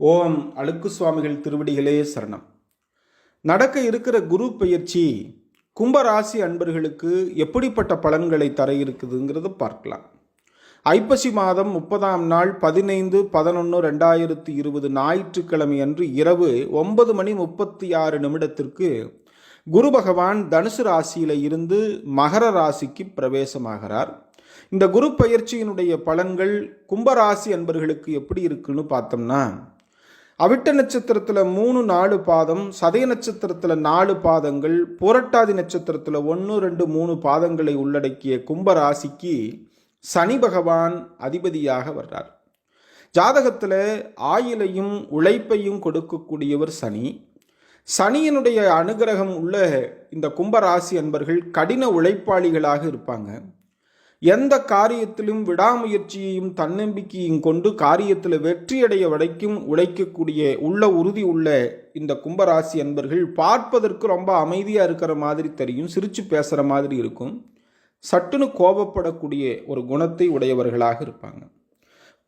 ஓம் அழுக்கு சுவாமிகள் திருவடிகளே சரணம். நடக்க இருக்கிற குரு பயிற்சி கும்பராசி அன்பர்களுக்கு எப்படிப்பட்ட பலன்களை தர இருக்குதுங்கிறத பார்க்கலாம். ஐப்பசி மாதம் முப்பதாம் நாள் பதினைந்து பதினொன்று ரெண்டாயிரத்தி இருபது ஞாயிற்றுக்கிழமை அன்று இரவு ஒன்பது மணி முப்பத்தி ஆறு நிமிடத்திற்கு குரு பகவான் தனுசு ராசியில் இருந்து மகர ராசிக்கு பிரவேசமாகிறார். இந்த குரு பயிற்சியினுடைய பலன்கள் கும்பராசி அன்பர்களுக்கு எப்படி இருக்குன்னு பார்த்தோம்னா அவிட்ட நட்சத்திரத்தில் மூணு நாலு பாதம் சதய நட்சத்திரத்தில் நாலு பாதங்கள் புரட்டாதி நட்சத்திரத்தில் ஒன்று ரெண்டு மூணு பாதங்களை உள்ளடக்கிய கும்பராசிக்கு சனி பகவான் அதிபதியாக வர்றார். ஜாதகத்தில் ஆயிலையும் உழைப்பையும் கொடுக்கக்கூடியவர் சனி. சனியினுடைய அனுகிரகம் உள்ள இந்த கும்பராசி அன்பர்கள் கடின உழைப்பாளிகளாக இருப்பாங்க. எந்த காரியத்திலும் விடாமுயற்சியையும் தன்னம்பிக்கையும் கொண்டு காரியத்தில் வெற்றியடைய வரைக்கும் உழைக்கக்கூடிய உள்ள உறுதி உள்ள இந்த கும்பராசி அன்பர்கள் பார்ப்பதற்கு ரொம்ப அமைதியாக இருக்கிற மாதிரி தெரியும் சிரித்து பேசுகிற மாதிரி இருக்கும். சட்டுன்னு கோபப்படக்கூடிய ஒரு குணத்தை உடையவர்களாக இருப்பாங்க.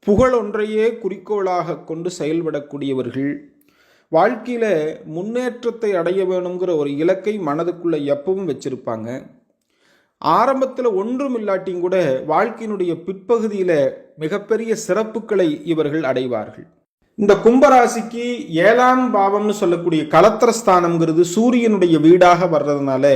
புகழ் ஒன்றையே குறிக்கோளாக கொண்டு செயல்படக்கூடியவர்கள் வாழ்க்கையில் முன்னேற்றத்தை அடைய வேணுங்கிற ஒரு இலக்கை மனதுக்குள்ளே எப்பவும் வச்சுருப்பாங்க. ஆரம்பத்தில் ஒன்றும் இல்லாட்டியும் கூட வாழ்க்கையினுடைய பிற்பகுதியில் மிகப்பெரிய சிறப்புகளை இவர்கள் அடைவார்கள். இந்த கும்பராசிக்கு ஏழாம் பாவம்னு சொல்லக்கூடிய கலத்திரஸ்தானம்ங்கிறது சூரியனுடைய வீடாக வர்றதுனால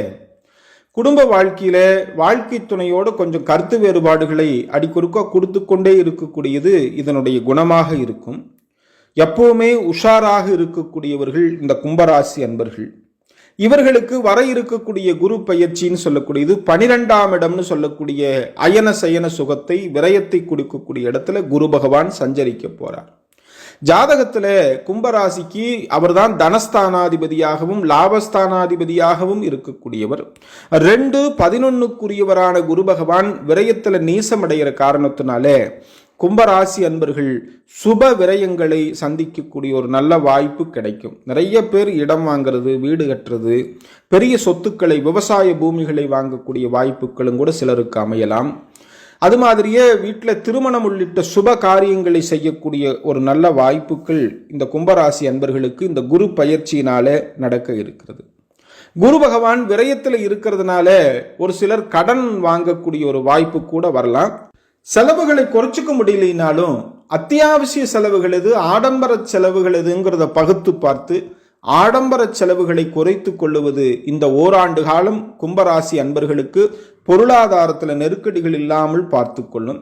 குடும்ப வாழ்க்கையில வாழ்க்கை துணையோடு கொஞ்சம் கருத்து வேறுபாடுகளை அடிக்கொருக்க கொடுத்து கொண்டே இருக்கக்கூடியது இதனுடைய குணமாக இருக்கும். எப்பவுமே உஷாராக இருக்கக்கூடியவர்கள் இந்த கும்பராசி அன்பர்கள். இவர்களுக்கு வர இருக்கக்கூடிய குரு பயிற்சின்னு சொல்லக்கூடியது பனிரெண்டாம் இடம்னு சொல்லக்கூடிய அயன சயன சுகத்தை விரயத்தை கொடுக்கக்கூடிய இடத்துல குரு பகவான் சஞ்சரிக்க போறார். ஜாதகத்தில் கும்பராசிக்கு அவர்தான் தனஸ்தானாதிபதியாகவும் லாபஸ்தானாதிபதியாகவும் இருக்கக்கூடியவர். ரெண்டு பதினொன்னுக்குரியவரான குரு பகவான் விரயத்துல நீசமடைகிற காரணத்தினால கும்பராசி அன்பர்கள் சுப விரயங்களை சந்திக்கக்கூடிய ஒரு நல்ல வாய்ப்பு கிடைக்கும். நிறைய பேர் இடம் வாங்கிறது வீடு கட்டுறது பெரிய சொத்துக்களை விவசாய பூமிகளை வாங்கக்கூடிய வாய்ப்புகளும் கூட சிலருக்கு அமையலாம். அது மாதிரியே வீட்டில் திருமணம் உள்ளிட்ட சுப காரியங்களை செய்யக்கூடிய ஒரு நல்ல வாய்ப்புகள் இந்த கும்பராசி அன்பர்களுக்கு இந்த குரு பயிற்சியினால நடக்க இருக்கிறது. குரு பகவான் விரயத்தில் இருக்கிறதுனால ஒரு சிலர் கடன் வாங்கக்கூடிய ஒரு வாய்ப்பு கூட வரலாம். செலவுகளை குறைச்சிக்க முடியலனாலும் அத்தியாவசிய செலவுகள் எது ஆடம்பர செலவுகள் எதுங்கிறத பகுத்து பார்த்து ஆடம்பர செலவுகளை குறைத்து கொள்ளுவது இந்த ஓராண்டு காலம் கும்பராசி அன்பர்களுக்கு பொருளாதாரத்தில் நெருக்கடிகள் இல்லாமல் பார்த்து கொள்ளும்.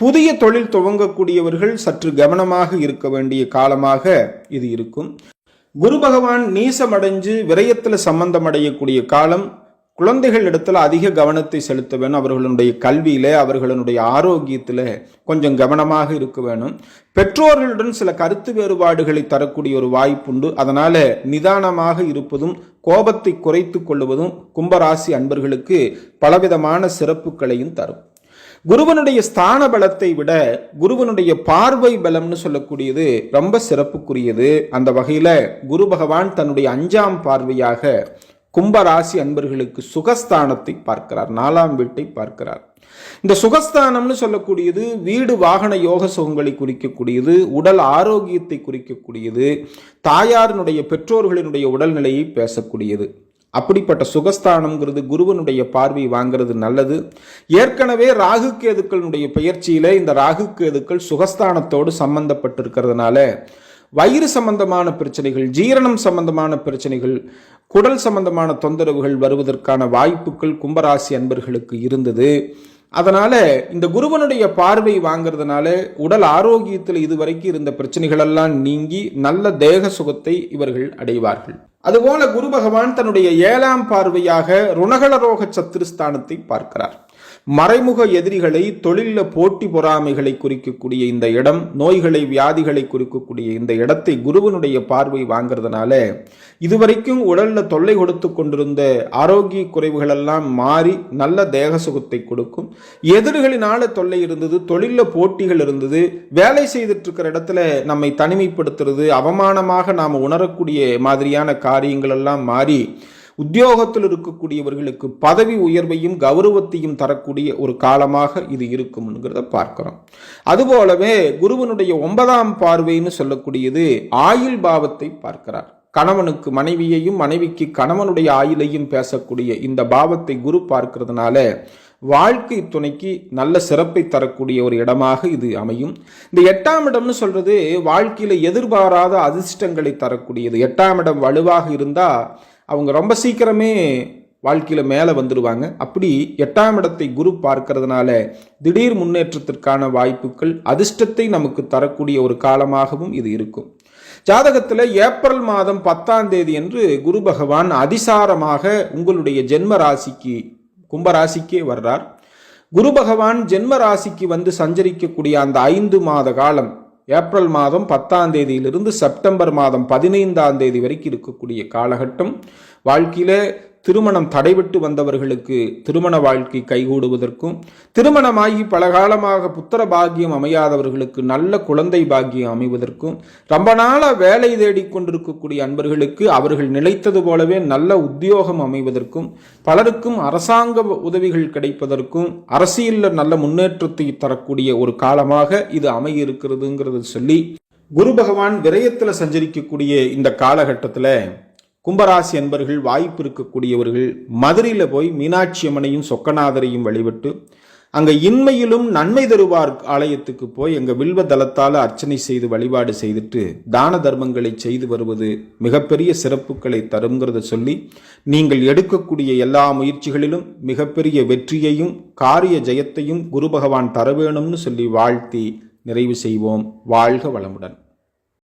புதிய தொழில் துவங்கக்கூடியவர்கள் சற்று கவனமாக இருக்க வேண்டிய காலமாக இது இருக்கும். குரு பகவான் நீசமடைஞ்சு விரயத்தில் சம்பந்தமடையக்கூடிய காலம் குழந்தைகள் இடத்துல அதிக கவனத்தை செலுத்த வேணும் அவர்களுடைய கல்வியில அவர்களுடைய ஆரோக்கியத்தில் கொஞ்சம் கவனமாக இருக்க வேணும். பெற்றோர்களுடன் சில கருத்து வேறுபாடுகளை தரக்கூடிய ஒரு வாய்ப்புண்டு அதனால நிதானமாக இருப்பதும் கோபத்தை குறைத்து கொள்வதும் கும்பராசி அன்பர்களுக்கு பலவிதமான சிறப்புகளையும் தரும். குருவனுடைய ஸ்தான பலத்தை விட குருவனுடைய பார்வை பலம்னு சொல்லக்கூடியது ரொம்ப சிறப்புக்குரியது. அந்த வகையில் குரு பகவான் தன்னுடைய அஞ்சாம் பார்வையாக கும்பராசி அன்பர்களுக்கு சுகஸ்தானத்தை பார்க்கிறார். நாலாம் வீட்டை பார்க்கிறார். இந்த சுகஸ்தானம்னு சொல்லக்கூடியது வீடு வாகன யோக சுகங்களை குறிக்கக்கூடியது உடல் ஆரோக்கியத்தை குறிக்கக்கூடியது தாயாரினுடைய பெற்றோர்களினுடைய உடல்நிலையை பேசக்கூடியது. அப்படிப்பட்ட சுகஸ்தானம்ங்கிறது குருவனுடைய பார்வை வாங்கிறது நல்லது. ஏற்கனவே ராகு கேதுக்களுடைய பயிற்சியில இந்த ராகு கேதுக்கள் சுகஸ்தானத்தோடு சம்பந்தப்பட்டிருக்கிறதுனால வயிறு சம்பந்தமான பிரச்சனைகள் ஜீரணம் சம்பந்தமான பிரச்சனைகள் குடல் சம்பந்தமான தொந்தரவுகள் வருவதற்கான வாய்ப்புகள் கும்பராசி அன்பர்களுக்கு இருந்தது. அதனால இந்த குருவனுடைய பார்வை வாங்கிறதுனால உடல் ஆரோக்கியத்தில் இதுவரைக்கும் இருந்த பிரச்சனைகளெல்லாம் நீங்கி நல்ல தேக சுகத்தை இவர்கள் அடைவார்கள். அதுபோல குரு பகவான் தன்னுடைய ஏழாம் பார்வையாக ருணகலரோக சத்துருஸ்தானத்தை பார்க்கிறார். மறைமுக எதிரிகளை தொழிலில் போட்டி பொறாமைகளை குறிக்கக்கூடிய இந்த இடம் நோய்களை வியாதிகளை குறிக்கக்கூடிய இந்த இடத்தை குருவனுடைய பார்வை வாங்கிறதுனால இதுவரைக்கும் உடலில் தொல்லை கொடுத்து கொண்டிருந்த ஆரோக்கிய குறைவுகளெல்லாம் மாறி நல்ல தேக சுகத்தை கொடுக்கும். எதிரிகளினால தொல்லை இருந்தது தொழிலில் போட்டிகள் இருந்தது வேலை செய்துட்டு இருக்கிற இடத்துல நம்மை தனிமைப்படுத்துறது அவமானமாக நாம் உணரக்கூடிய மாதிரியான காரியங்கள் எல்லாம் மாறி உத்தியோகத்தில் இருக்கக்கூடியவர்களுக்கு பதவி உயர்வையும் கௌரவத்தையும் தரக்கூடிய ஒரு காலமாக இது இருக்கும்ங்கிறத பார்க்கிறோம். அதுபோலவே குருவனுடைய ஒன்பதாம் பார்வைன்னு சொல்லக்கூடியது ஆயுள் பாவத்தை பார்க்கிறார். கணவனுக்கு மனைவியையும் மனைவிக்கு கணவனுடைய ஆயுளையும் பேசக்கூடிய இந்த பாவத்தை குரு பார்க்கிறதுனால வாழ்க்கை துணைக்கு நல்ல சிறப்பை தரக்கூடிய ஒரு இடமாக இது அமையும். இந்த எட்டாம் இடம்னு சொல்றது வாழ்க்கையில் எதிர்பாராத அதிர்ஷ்டங்களை தரக்கூடியது. எட்டாம் இடம் வலுவாக இருந்தால் அவங்க ரொம்ப சீக்கிரமே வாழ்க்கையில் மேலே வந்துடுவாங்க அப்படி எட்டாம் இடத்தை குரு பார்க்கறதுனால திடீர் முன்னேற்றத்திற்கான வாய்ப்புகள் அதிர்ஷ்டத்தை நமக்கு தரக்கூடிய ஒரு காலமாகவும் இது இருக்கும். ஜாதகத்தில் ஏப்ரல் மாதம் பத்தாம் தேதி என்று குரு பகவான் அதிசாரமாக உங்களுடைய ஜென்ம ராசிக்கு கும்பராசிக்கே வர்றார். குரு பகவான் ஜென்ம ராசிக்கு வந்து சஞ்சரிக்கக்கூடிய அந்த ஐந்து மாத காலம் ஏப்ரல் மாதம் பத்தாம் தேதியிலிருந்து செப்டம்பர் மாதம் பதினைந்தாம் தேதி வரைக்கும் இருக்கக்கூடிய காலகட்டம். வாழ்க்கையில திருமணம் தடைபட்டு வந்தவர்களுக்கு திருமண வாழ்க்கை கைகூடுவதற்கும் திருமணமாகி பல காலமாக புத்திர பாக்கியம் அமையாதவர்களுக்கு நல்ல குழந்தை பாக்கியம் அமைவதற்கும் ரொம்ப நாளாக வேலை தேடிக்கொண்டிருக்கக்கூடிய அன்பர்களுக்கு அவர்கள் நிலைத்தது போலவே நல்ல உத்தியோகம் அமைவதற்கும் பலருக்கும் அரசாங்க உதவிகள் கிடைப்பதற்கும் அரசியலில் நல்ல முன்னேற்றத்தை தரக்கூடிய ஒரு காலமாக இது அமையிருக்கிறதுங்கிறது சொல்லி குரு பகவான் விரயத்தில் சஞ்சரிக்கக்கூடிய இந்த காலகட்டத்தில் கும்பராசி என்பர்கள் வாய்ப்பு இருக்கக்கூடியவர்கள் மதுரையில் போய் மீனாட்சி அம்மனையும் சொக்கநாதரையும் வழிபட்டு அங்கே இன்மையிலும் நன்மை தருவார் ஆலயத்துக்கு போய் எங்கள் வில்வ தளத்தால் அர்ச்சனை செய்து வழிபாடு செய்துட்டு தான தர்மங்களை செய்து வருவது மிகப்பெரிய சிறப்புகளை தருங்கிறத சொல்லி நீங்கள் எடுக்கக்கூடிய எல்லா முயற்சிகளிலும் மிகப்பெரிய வெற்றியையும் காரிய ஜெயத்தையும் குரு பகவான் தர வேணும்னு சொல்லி வாழ்த்தி நிறைவு செய்வோம். வாழ்க வளமுடன்.